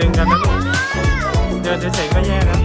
ดึงกันนะลูกเดินเฉยๆก็แย่แล้ว